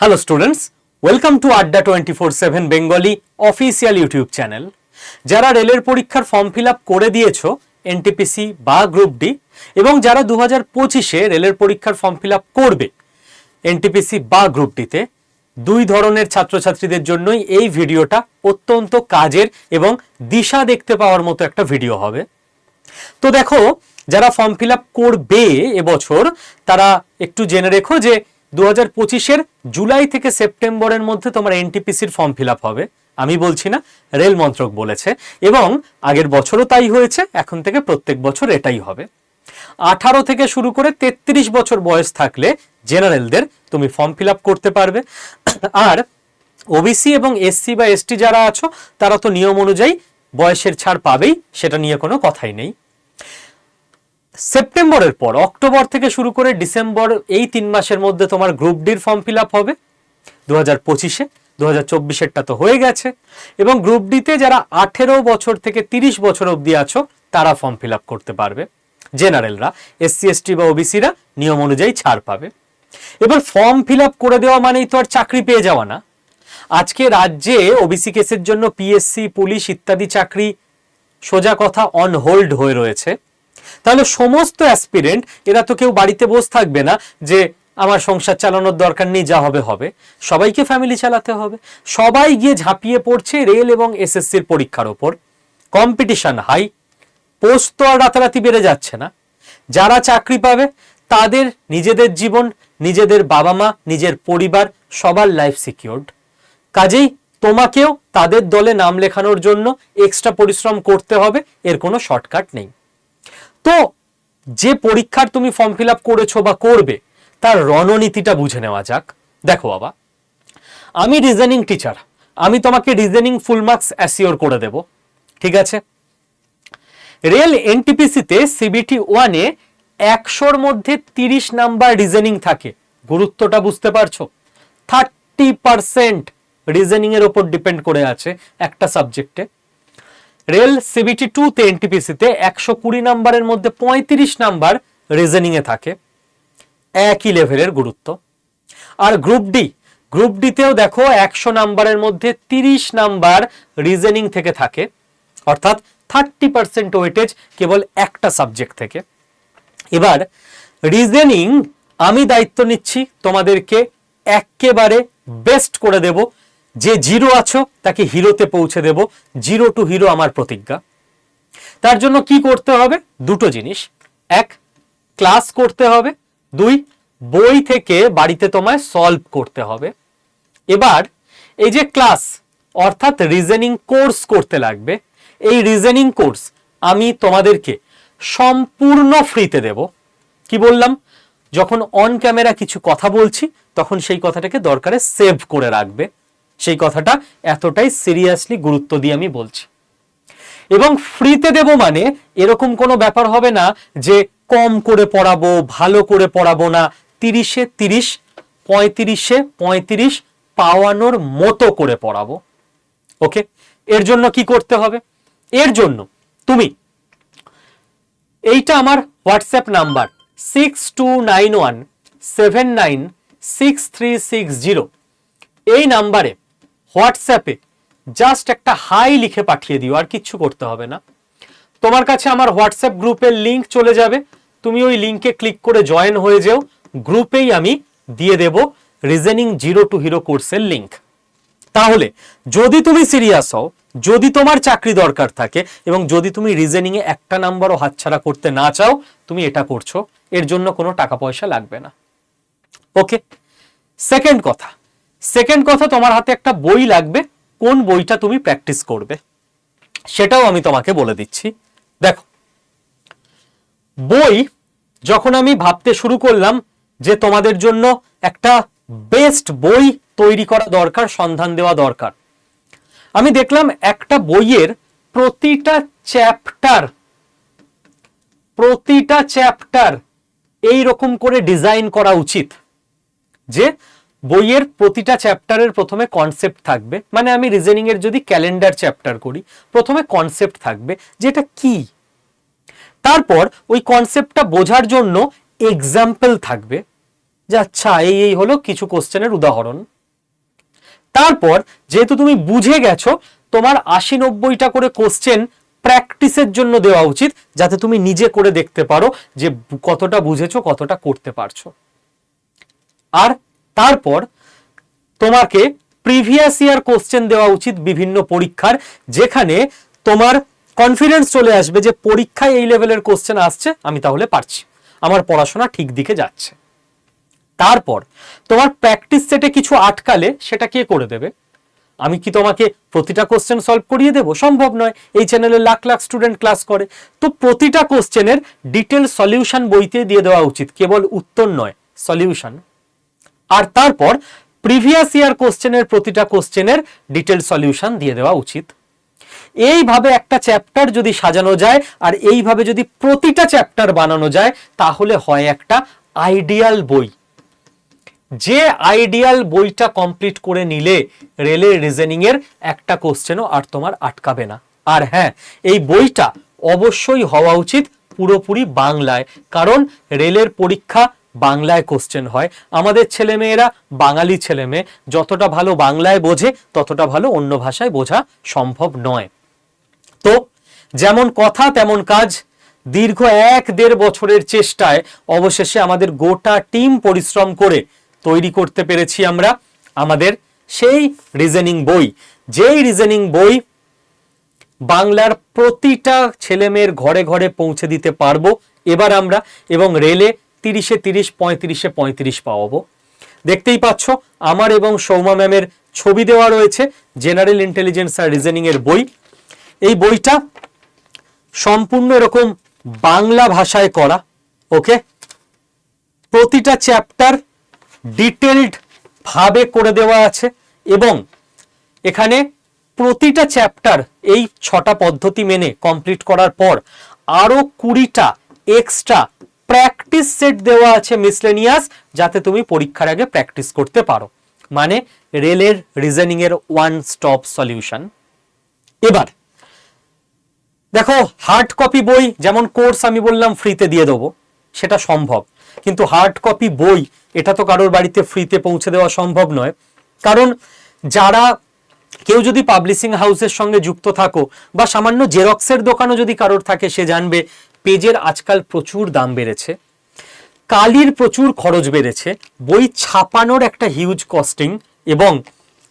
Hello students welcome to Adda twenty four seven Bengali official YouTube channel যারা রেলের পরীক্ষার form fill up করে দিয়েছ এনটিপিসি বা গ্রুপ ডি এবং যারা দু হাজার পঁচিশে রেলের পরীক্ষার ফর্ম ফিল আপ করবে এনটিপিসি বা গ্রুপ ডিতে দুই ধরনের ছাত্রছাত্রীদের জন্যই এই ভিডিওটা অত্যন্ত কাজের এবং দিশা দেখতে পাওয়ার মতো একটা ভিডিও হবে। তো দেখো, যারা ফর্ম ফিল আপ করবে এবছর, তারা একটু জেনে রেখো যে দু হাজার পঁচিশের জুলাই থেকে সেপ্টেম্বরের মধ্যে তোমার এনটিপিসির ফর্ম ফিল হবে। আমি বলছি না, রেল মন্ত্রক বলেছে। এবং আগের বছরও তাই হয়েছে, এখন থেকে প্রত্যেক বছর এটাই হবে। আঠারো থেকে শুরু করে তেত্রিশ বছর বয়স থাকলে জেনারেলদের তুমি ফর্ম ফিল করতে পারবে। আর ওবিসি এবং এসসি বা এসটি যারা আছো, তারা তো নিয়ম অনুযায়ী বয়সের ছাড় পাবেই, সেটা নিয়ে কোনো কথাই নেই। সেপ্টেম্বরের পর, অক্টোবর থেকে শুরু করে ডিসেম্বর এই তিন মাসের মধ্যে তোমার গ্রুপ ডির ফর্ম ফিল আপ হবে। দু হাজার পঁচিশে দু হাজার চব্বিশেরটা তো হয়ে গেছে। এবং গ্রুপ ডিতে যারা আঠেরো বছর থেকে তিরিশ বছর অবধি আছো, তারা ফর্ম ফিল আপ করতে পারবে। জেনারেলরা, এসসি, এসটি বা ওবিসিরা নিয়ম অনুযায়ী ছাড় পাবে। এবার ফর্ম ফিল আপ করে দেওয়া মানেই তো আর চাকরি পেয়ে যাওয়া না। আজকে রাজ্যে ওবিসি কেসের জন্য পিএসসি, পুলিশ ইত্যাদি চাকরি সোজা কথা অন হোল্ড হয়ে রয়েছে। তাহলে সমস্ত অ্যাসপিরেন্ট এরা তো কেউ বাড়িতে বসে থাকবে না যে আমার সংসার চালানোর দরকার নেই, যা হবে হবে। সবাইকে ফ্যামিলি চালাতে হবে। সবাই গিয়ে ঝাঁপিয়ে পড়ছে রেল এবং এসএসসির পরীক্ষার ওপর। কম্পিটিশন হাই পোস্ট তো আর রাতারাতি বেড়ে যাচ্ছে না। যারা চাকরি পাবে, তাদের নিজেদের জীবন, নিজেদের বাবা মা নিজের পরিবার, সবার লাইফ সিকিউরড কাজেই তোমাকেও তাদের দলে নাম লেখানোর জন্য এক্সট্রা পরিশ্রম করতে হবে, এর কোনো শর্টকাট নেই। তো যে পরীক্ষার তুমি ফর্ম ফিল আপ করেছ বা করবে, তার রণনীতিটা বুঝে নেওয়া যাক। দেখো বাবা, আমি রিজনিং টিচার আমি তোমাকে রিজনিং ফুল মার্কস অ্যাসিওর করে দেব, ঠিক আছে? রেল এনটিপিসিতে সিবিটি ওয়ানে একশোর মধ্যে তিরিশ নাম্বার রিজনিং থাকে। গুরুত্বটা বুঝতে পারছ? থার্টি পারসেন্ট রিজনিং এর ওপর ডিপেন্ড করে আছে একটা সাবজেক্টে রেল সিবিটি টু তে এনটিপিসিতে একশো কুড়ি নাম্বারের মধ্যে পঁয়ত্রিশ নাম্বার রিজনিং এ থাকে। একই লেভেলের গুরুত্ব। আর গ্রুপ ডি গ্রুপ ডিতেও দেখো একশো নাম্বারের মধ্যে তিরিশ নাম্বার রিজনিং থেকে থাকে। অর্থাৎ থার্টি পার্সেন্ট ওয়েটেজ কেবল একটা সাবজেক্ট থেকে। এবার রিজনিং আমি দায়িত্ব নিচ্ছি, তোমাদেরকে একেবারে বেস্ট করে দেব। যে জিরো আছো, তাকে হিরোতে পৌঁছে দেব। জিরো টু হিরো আমার প্রতিজ্ঞা। তার জন্য কি করতে হবে? দুটো জিনিস। এক, ক্লাস করতে হবে। দুই, বই থেকে বাড়িতে তোমায় সলভ করতে হবে। এবার এই যে ক্লাস, অর্থাৎ রিজনিং কোর্স করতে লাগবে, এই রিজনিং কোর্স আমি তোমাদেরকে সম্পূর্ণ ফ্রিতে দেব। কি বললাম? যখন অন ক্যামেরা কিছু কথা বলছি, তখন সেই কথাটাকে দরকারে সেভ করে রাখবে। সেই কথাটা এতটাই সিরিয়াসলি গুরুত্ব দিয়ে আমি বলছি। এবং ফ্রিতে দেব মানে এরকম কোনো ব্যাপার হবে না যে কম করে পড়াবো, ভালো করে পড়াবো না, তিরিশে তিরিশ, পঁয়ত্রিশে পঁয়ত্রিশ পাওয়ানোর মতো করে পড়াবো। ওকে এর জন্য কি করতে হবে? এর জন্য তুমি এইটা আমার WhatsApp number six two nine one seven nine six three six zero এই নাম্বারে হোয়াটসঅ্যাপে জাস্ট একটা হাই লিখে পাঠিয়ে দিও, আর কিচ্ছু করতে হবে না। তোমার কাছে আমার হোয়াটসঅ্যাপ গ্রুপের লিঙ্ক চলে যাবে। তুমি ওই লিঙ্কে ক্লিক করে জয়েন হয়ে যেও। গ্রুপেই আমি দিয়ে দেব রিজনিং জিরো টু হিরো কোর্সের লিঙ্ক তাহলে, যদি তুমি সিরিয়াস হও, যদি তোমার চাকরি দরকার থাকে, এবং যদি তুমি রিজনিং এ একটা নাম্বারও হাতছাড়া করতে না চাও, তুমি এটা করছ, এর জন্য কোনো টাকা পয়সা লাগবে না। ওকে সেকেন্ড কথা সেকেন্ড কথা, তোমার হাতে একটা বই লাগবে। কোন বইটা তুমি প্র্যাকটিস করবে? সেটাও আমি তোমাকে বলে দিচ্ছি। দেখো, বই যখন আমি ভাবতে শুরু করলাম যে তোমাদের জন্য একটা বেস্ট বই তৈরি করা দরকার, সন্ধান দেওয়া দরকার, আমি দেখলাম একটা বইয়ের প্রতিটা চ্যাপ্টার প্রতিটা চ্যাপ্টার এই রকম করে ডিজাইন করা উচিত যে বইয়ের প্রতিটা চ্যাপ্টারের প্রথমে কনসেপ্ট থাকবে। মানে আমি রিজনিং এর যদি ক্যালেন্ডার চ্যাপ্টার করি, প্রথমে কনসেপ্ট থাকবে যেটা কি। তারপর ওই কনসেপ্টটা বোঝার জন্য এক্সাম্পল থাকবে যে আচ্ছা এই এই হলো কিছু কোশ্চেনের উদাহরণ। তারপর যেহেতু তুমি বুঝে গেছো, তোমার আশি নব্বইটা করে কোশ্চেন প্র্যাকটিসের জন্য দেওয়া উচিত, যাতে তুমি নিজে করে দেখতে পারো যে কতটা বুঝেছ, কতটা করতে পারছ। আর তারপর তোমাকে প্রিভিয়াস ইয়ার কোশ্চেন দেওয়া উচিত বিভিন্ন পরীক্ষার, যেখানে তোমার কনফিডেন্স চলে আসবে যে পরীক্ষায় এই লেভেলের কোশ্চেন আসছে, আমি তাহলে পারছি। আমার পড়াশোনা ঠিক দিকে যাচ্ছে। তারপর, তোমার প্র্যাকটিস সেটে কিছু আটকালে সেটা কে করে দেবে? আমি কি তোমাকে প্রতিটা কোশ্চেন সলভ করিয়ে দেবো? সম্ভব নয়। এই চ্যানেলে লাখ লাখ স্টুডেন্ট ক্লাস করে। তো প্রতিটা কোশ্চেনের ডিটেল সলিউশন বইতে দিয়ে দেওয়া উচিত। কেবল উত্তর নয় সলিউশন আর তারপর প্রিভিয়াস ইয়ার কোশ্চেনের প্রতিটা কোশ্চেনের ডিটেল সলিউশন দিয়ে দেওয়া উচিত। এইভাবে একটা চ্যাপ্টার যদি সাজানো যায় আর এইভাবে যদি প্রতিটা চ্যাপ্টার বানানো যায়, তাহলে হয় একটা আইডিয়াল বই। যে আইডিয়াল বইটা কমপ্লিট করে নিলে রেলের রিজনিং এর একটা কোশ্চেনও আর তোমার আটকাবে না। আর হ্যাঁ এই বইটা অবশ্যই হওয়া উচিত পুরোপুরি বাংলায়, কারণ রেলের পরীক্ষা বাংলায় কোশ্চেন হয়। আমাদের ছেলেমেয়েরা বাঙালি ছেলেমেয়ে, যতটা ভালো বাংলায় বোঝে, ততটা ভালো অন্য ভাষায় বোঝা সম্ভব নয়। তো, যেমন কথা, তেমন কাজ। দীর্ঘ এক দেড় বছরের চেষ্টায় অবশেষে আমাদের গোটা টিম পরিশ্রম করে তৈরি করতে পেরেছি আমরা আমাদের সেই রিজনিং বই। যেই রিজনিং বই বাংলার প্রতিটা ছেলেমেয়ের ঘরে ঘরে পৌঁছে দিতে পারব। এবার আমরা এবং রেলে তিরিশে তিরিশ, পঁয়ত্রিশে পঁয়ত্রিশ পাওয়াবো। দেখতেই পাচ্ছ, আমার এবং সৌমা ম্যামের ছবি দেওয়া রয়েছে জেনারেল ইন্টেলিজেন্স আর রিজনিং এর বই। এই বইটা সম্পূর্ণ এরকম বাংলা ভাষায় করা, ওকে? প্রতিটা চ্যাপ্টার ডিটেলড ভাবে করে দেওয়া আছে এবং এখানে প্রতিটা চ্যাপ্টার এই ছটা পদ্ধতি মেনে কমপ্লিট করার পর আরও কুড়িটা এক্সট্রা প্র্যাকটিস সেট দেওয়া আছে মিসলেনিয়াস যাতে তুমি পরীক্ষার আগে প্র্যাকটিস করতে পারো। মানে রেলের রিজনিং এর ওয়ান স্টপ সলিউশন এবার, দেখো হার্ড কপি বই, যেমন কোর্স আমি বললাম ফ্রিতে দিয়ে দেবো, সেটা সম্ভব। কিন্তু হার্ড কপি বই, এটা তো কারোর বাড়িতে ফ্রিতে পৌঁছে দেওয়া সম্ভব নয়। কারণ যারা, কেউ যদি পাবলিশিং হাউসের সঙ্গে যুক্ত থাকো, বা সামান্য জেরক্সের দোকানও যদি কারোর থাকে, সে জানবে পেজের আজকাল প্রচুর দাম বেড়েছে, কালির প্রচুর খরচ বেড়েছে, বই ছাপানোর একটা হিউজ কস্টিং এবং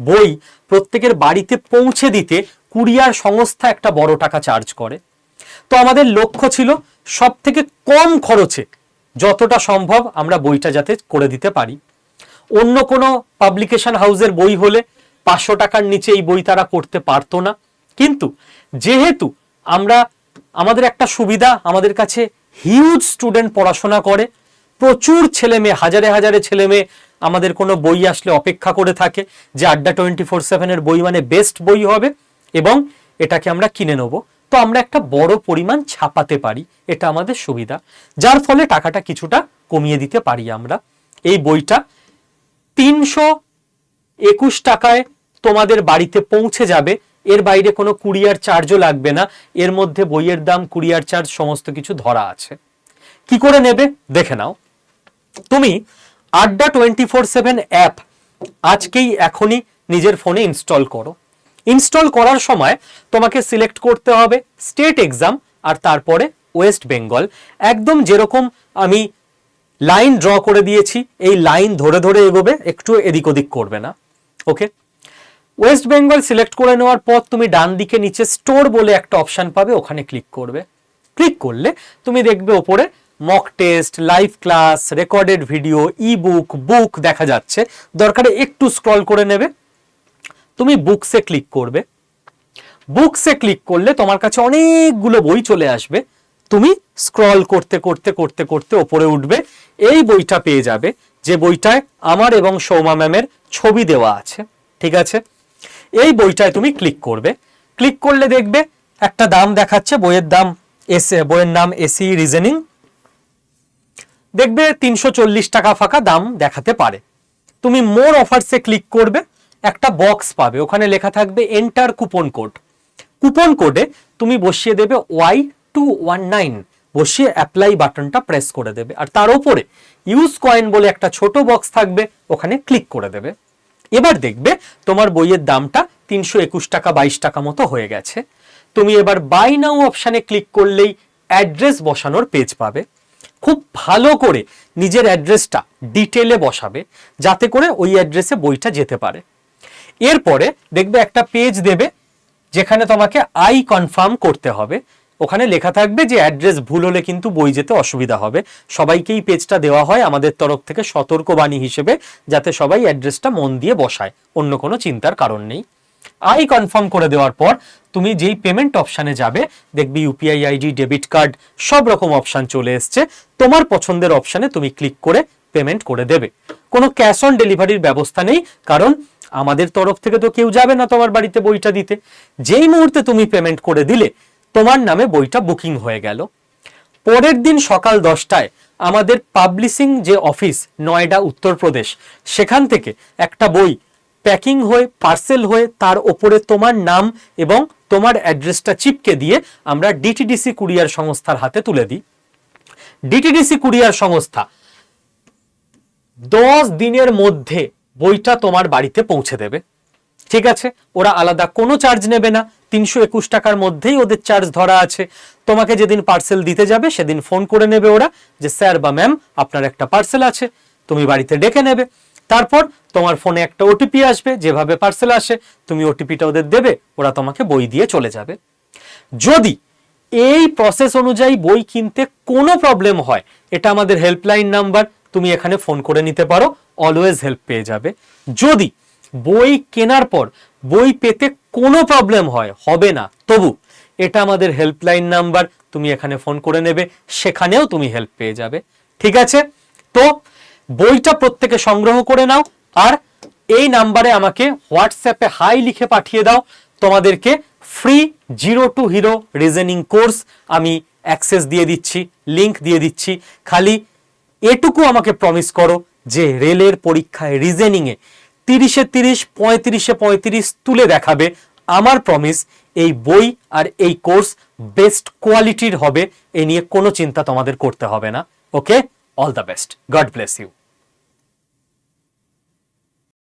বই প্রত্যেকের বাড়িতে পৌঁছে দিতে কুরিয়ার সংস্থা একটা বড় টাকা চার্জ করে। তো আমাদের লক্ষ্য ছিল সব থেকে কম খরচে যতটা সম্ভব আমরা বইটা যাতে করে দিতে পারি। অন্য কোনো পাবলিকেশন হাউসের বই হলে পাঁচশো টাকার নিচে এই বই তারা করতে পারতো না। কিন্তু যেহেতু আমরা আমাদের একটা সুবিধা, আমাদের কাছে হিউজ স্টুডেন্ট পড়াশোনা করে। প্রচুর ছেলে মেয়ে, হাজারে হাজারে ছেলে মেয়ে আমাদের কোনো বই আসলে অপেক্ষা করে থাকে যে আড্ডা টোয়েন্টি ফোর সেভেনের বই মানে বেস্ট বই হবে এবং এটাকে আমরা কিনে নেব। তো আমরা একটা বড় পরিমাণ ছাপাতে পারি, এটা আমাদের সুবিধা। যার ফলে টাকাটা কিছুটা কমিয়ে দিতে পারি আমরা। এই বইটা তিনশো একুশ টাকায় তোমাদের বাড়িতে পৌঁছে যাবে। এর বাইরে কোনো কুরিয়ার চার্জও লাগবে না। এর মধ্যে বইয়ের দাম, কুরিয়ার চার্জ, সমস্ত কিছু ধরা আছে। কি করে নেবে? দেখে নাও। তুমি আড্ডা টোয়েন্টি ফোর সেভেন অ্যাপ আজকেই এখনই নিজের ফোনে ইনস্টল করো। ইনস্টল করার সময় তোমাকে সিলেক্ট করতে হবে স্টেট এক্সাম আর তারপরে ওয়েস্ট বেঙ্গল। একদম যেরকম আমি লাইন ড্র করে দিয়েছি, এই লাইন ধরে ধরে এগোবে, একটু এদিক ওদিক করবে না। ওকে? ওয়েস্ট বেঙ্গল সিলেক্ট করে নেওয়ার পর তুমি ডান দিকে নিচে স্টোর বলে একটা অপশান পাবে, ওখানে ক্লিক করবে। ক্লিক করলে তুমি দেখবে ওপরে mock test live class recorded video e book book দেখা যাচ্ছে। দরকারে একটু স্ক্রল করে নেবে। তুমি বুকসে ক্লিক করবে। বুকসে ক্লিক করলে তোমার কাছে অনেকগুলো বই চলে আসবে। তুমি স্ক্রল করতে করতে করতে করতে ওপরে উঠবে। এই বইটা পেয়ে যাবে। যে বইটায় আমার এবং সৌমা ম্যামের ছবি দেওয়া আছে। ঠিক আছে? এই বইটায় তুমি ক্লিক করবে। ক্লিক করলে দেখবে একটা দাম দেখাচ্ছে, বইয়ের দাম এসে বইয়ের নাম এসি রিজনিং দেখবে তিনশো চল্লিশ টাকা ফাঁকা দাম দেখাতে পারে। তুমি মোর অফার্সে ক্লিক করবে, একটা বক্স পাবে, ওখানে লেখা থাকবে এন্টার কুপন কোড কুপন কোডে তুমি বসিয়ে দেবে ওয়াই টু ওয়ান নাইন বসিয়ে অ্যাপ্লাই বাটনটা প্রেস করে দেবে। আর তার উপরে ইউজ কয়েন বলে একটা ছোট বক্স থাকবে, ওখানে ক্লিক করে দেবে। এবার দেখবে তোমার বইয়ের দামটা তিনশো একুশ টাকা, বাইশ টাকা মতো হয়ে গেছে। তুমি এবার বাই নাও অপশানে ক্লিক করলেই অ্যাড্রেস বসানোর পেজ পাবে। খুব ভালো করে নিজের অ্যাড্রেসটা ডিটেলে বসাবে, যাতে করে ওই অ্যাড্রেসে বইটা যেতে পারে। এরপরে দেখবে একটা পেজ দেবে, যেখানে তোমাকে আই কনফার্ম করতে হবে। ওখানে লেখা থাকবে যে অ্যাড্রেস ভুল হলে কিন্তু বই যেতে অসুবিধা হবে। সবাইকেই পেজটা দেওয়া হয় আমাদের তরফ থেকে সতর্কবাণী হিসেবে, যাতে সবাই অ্যাড্রেসটা মন দিয়ে বসায়। অন্য কোনো চিন্তার কারণ নেই। আই কনফার্ম করে দেওয়ার পর তুমি যেই পেমেন্ট অপশানে যাবে, দেখবি ইউপিআই আইডি ডেবিট কার্ড, সব রকম অপশান চলে এসছে। তোমার পছন্দের অপশানে তুমি ক্লিক করে পেমেন্ট করে দেবে। কোনো ক্যাশ অন ডেলিভারির ব্যবস্থা নেই, কারণ আমাদের তরফ থেকে তো কেউ যাবে না তোমার বাড়িতে বইটা দিতে। যেই মুহূর্তে তুমি পেমেন্ট করে দিলে তোমার নামে বইটা বুকিং হয়ে গেল। পরের দিন সকাল দশটায় আমাদের পাবলিশিং যে অফিস, নয়ডা উত্তরপ্রদেশ সেখান থেকে একটা বই প্যাকিং হয়ে, পার্সেল হয়ে, তার ওপরে তোমার নাম এবং তোমার অ্যাড্রেসটা চিপকে দিয়ে আমরা ডিটিডিসি কুরিয়ার সংস্থার হাতে তুলে দিই। ডিটিডিসি কুরিয়ার সংস্থা দশ দিনের মধ্যে বইটা তোমার বাড়িতে পৌঁছে দেবে। ঠিক আছে, ওরা আলাদা কোনো চার্জ নেবে না। তিনশো একুশ টাকার মধ্যেই ওদের চার্জ ধরা আছে। তোমাকে যেদিন পার্সেল দিতে যাবে, সেদিন ফোন করে নেবে ওরা যে স্যার বা ম্যাম আপনার একটা পার্সেল আছে, তুমি বাড়িতে ডেকে নেবে। তারপর তোমার ফোনে একটা ওটিপি আসবে, যেভাবে পার্সেল আসে, তুমি ওটিপিটা ওদের দেবে, ওরা তোমাকে বই দিয়ে চলে যাবে। যদি এই প্রসেস অনুযায়ী বই কিনতে কোনো প্রবলেম হয়, এটা আমাদের হেল্পলাইন নাম্বার তুমি এখানে ফোন করে নিতে পারো অলওয়েজ হেল্প পেয়ে যাবে। যদি বই কেনার পর বই পেতে কোনো প্রবলেম হয়, হবে না। তবু এটা আমাদের হেল্পলাইন নাম্বার তুমি এখানে ফোন করে নেবে, সেখানেও তুমি হেল্প পেয়ে যাবে। ঠিক আছে? তো বইটা প্রত্যেকে সংগ্রহ করে নাও, আর এই নাম্বারে আমাকে হোয়াটসঅ্যাপে হাই লিখে পাঠিয়ে দাও। তোমাদেরকে free zero to hero reasoning course আমি অ্যাক্সেস দিয়ে দিচ্ছি লিংক দিয়ে দিচ্ছি। খালি এটুকু আমাকে প্রমিস করো যে রেলের পরীক্ষায় রিজেনিংয়ে তিরিশে তিরিশ, পঁয়ত্রিশে পঁয়ত্রিশ তুলে দেখাবে আমার প্রমিস এই বই আর এই কোর্স বেস্ট কোয়ালিটির হবে, এ নিয়ে কোনো চিন্তা তোমাদের করতে হবে না। Okay all the best God bless you